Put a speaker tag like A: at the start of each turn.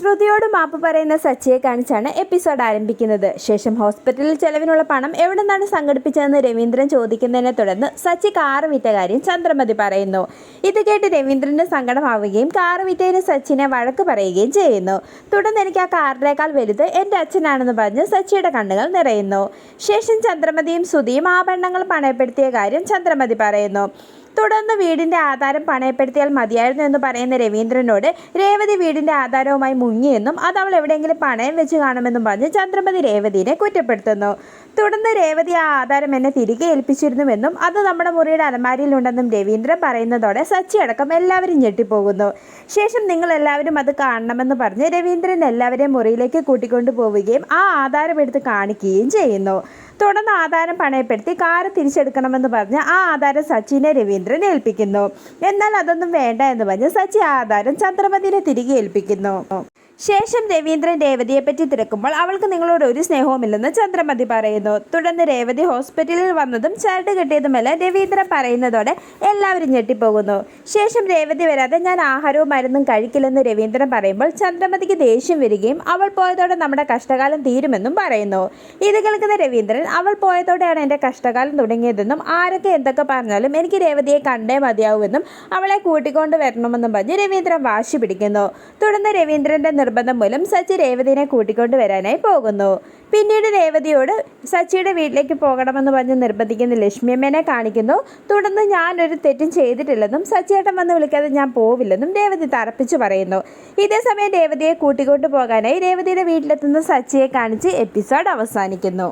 A: ശ്രുതിയോട് മാപ്പ് പറയുന്ന സച്ചിയെ കാണിച്ചാണ് എപ്പിസോഡ് ആരംഭിക്കുന്നത്. ശേഷം ഹോസ്പിറ്റലിൽ ചെലവിനുള്ള പണം എവിടെ നിന്നാണ് സംഘടിപ്പിച്ചതെന്ന് രവീന്ദ്രൻ ചോദിക്കുന്നതിനെ തുടർന്ന് സച്ചി കാറ് വിറ്റ കാര്യം ചന്ദ്രമതി പറയുന്നു. ഇത് കേട്ട് രവീന്ദ്രന് സങ്കടമാവുകയും കാറ് വിറ്റതിന് സച്ചിനെ വഴക്ക് പറയുകയും ചെയ്യുന്നു. തുടർന്ന് എനിക്ക് ആ കാറിനേക്കാൾ വലുത് എന്റെ അച്ഛനാണെന്ന് പറഞ്ഞ് സച്ചിയുടെ കണ്ണുകൾ നിറയുന്നു. ശേഷം ചന്ദ്രമതിയും സുധിയും ആഭരണങ്ങൾ പണയപ്പെടുത്തിയ കാര്യം ചന്ദ്രമതി പറയുന്നു. തുടർന്ന് വീടിന്റെ ആധാരം പണയപ്പെടുത്തിയാൽ മതിയായിരുന്നു എന്ന് പറയുന്ന രവീന്ദ്രനോട് രേവതി വീടിന്റെ ആധാരവുമായി മുങ്ങിയെന്നും അത് അവൾ എവിടെയെങ്കിലും പണയം വെച്ച് കാണുമെന്നും പറഞ്ഞ് ചന്ദ്രമതി രേവതിയെ കുറ്റപ്പെടുത്തുന്നു. തുടർന്ന് രേവതി ആ ആധാരം എന്നെ തിരികെ ഏൽപ്പിച്ചിരുന്നുവെന്നും അത് നമ്മുടെ മുറിയുടെ അലമാരിയിലുണ്ടെന്നും രവീന്ദ്രൻ പറയുന്നതോടെ സച്ചി അടക്കം എല്ലാവരും ഞെട്ടിപ്പോകുന്നു. ശേഷം നിങ്ങൾ എല്ലാവരും അത് കാണണമെന്ന് പറഞ്ഞ് രവീന്ദ്രൻ എല്ലാവരെയും മുറിയിലേക്ക് കൂട്ടിക്കൊണ്ടു പോവുകയും ആ ആധാരം എടുത്ത് കാണിക്കുകയും ചെയ്യുന്നു. തുടർന്ന് ആധാരം പണയപ്പെടുത്തി കാറ് തിരിച്ചെടുക്കണമെന്ന് പറഞ്ഞ് ആ ആധാരം സച്ചിനെ രവീന്ദ്രൻ ഏൽപ്പിക്കുന്നു. എന്നാൽ അതൊന്നും വേണ്ട എന്ന് പറഞ്ഞ് സച്ചി ആധാരം ചന്ദ്രമതിനെ തിരികെ ഏൽപ്പിക്കുന്നു. ശേഷം രവീന്ദ്രൻ രേവതിയെപ്പറ്റി തിരക്കുമ്പോൾ അവൾക്ക് നിങ്ങളോട് ഒരു സ്നേഹവുമില്ലെന്ന് ചന്ദ്രമതി പറയുന്നു. തുടർന്ന് രേവതി ഹോസ്പിറ്റലിൽ വന്നതും ചരട് കെട്ടിയതുമെല്ലാം രവീന്ദ്രൻ പറയുന്നതോടെ എല്ലാവരും ഞെട്ടിപ്പോകുന്നു. ശേഷം രേവതി വരാതെ ഞാൻ ആഹാരവും മരുന്നും കഴിക്കില്ലെന്ന് രവീന്ദ്രൻ പറയുമ്പോൾ ചന്ദ്രമതിക്ക് ദേഷ്യം വരികയും അവൾ പോയതോടെ നമ്മുടെ കഷ്ടകാലം തീരുമെന്നും പറയുന്നു. ഇത് കേൾക്കുന്ന രവീന്ദ്രൻ അവൾ പോയതോടെയാണ് എന്റെ കഷ്ടകാലം തുടങ്ങിയതെന്നും ആരൊക്കെ എന്തൊക്കെ പറഞ്ഞാലും എനിക്ക് രേവതിയെ കണ്ടേ മതിയാവുമെന്നും അവളെ കൂട്ടിക്കൊണ്ട് വരണമെന്നും പറഞ്ഞ് രവീന്ദ്രൻ വാശി പിടിക്കുന്നു. തുടർന്ന് രവീന്ദ്രന്റെ നിർബന്ധം മൂലം സച്ചി രേവതിനെ കൂട്ടിക്കൊണ്ട് വരാനായി പോകുന്നു. പിന്നീട് രേവതിയോട് സച്ചിയുടെ വീട്ടിലേക്ക് പോകണമെന്ന് പറഞ്ഞ് നിർബന്ധിക്കുന്ന ലക്ഷ്മിയമ്മേനെ കാണിക്കുന്നു. തുടർന്ന് ഞാനൊരു തെറ്റും ചെയ്തിട്ടില്ലെന്നും സച്ചിയേട്ടൻ വന്ന് വിളിക്കാതെ ഞാൻ പോവില്ലെന്നും രേവതി തറപ്പിച്ചു പറയുന്നു. ഇതേ ഇതേസമയം രേവതിയെ കൂട്ടിക്കൊണ്ടു പോകാനായി രേവതിയുടെ വീട്ടിലെത്തുന്ന സച്ചിയെ കാണിച്ച് എപ്പിസോഡ് അവസാനിക്കുന്നു.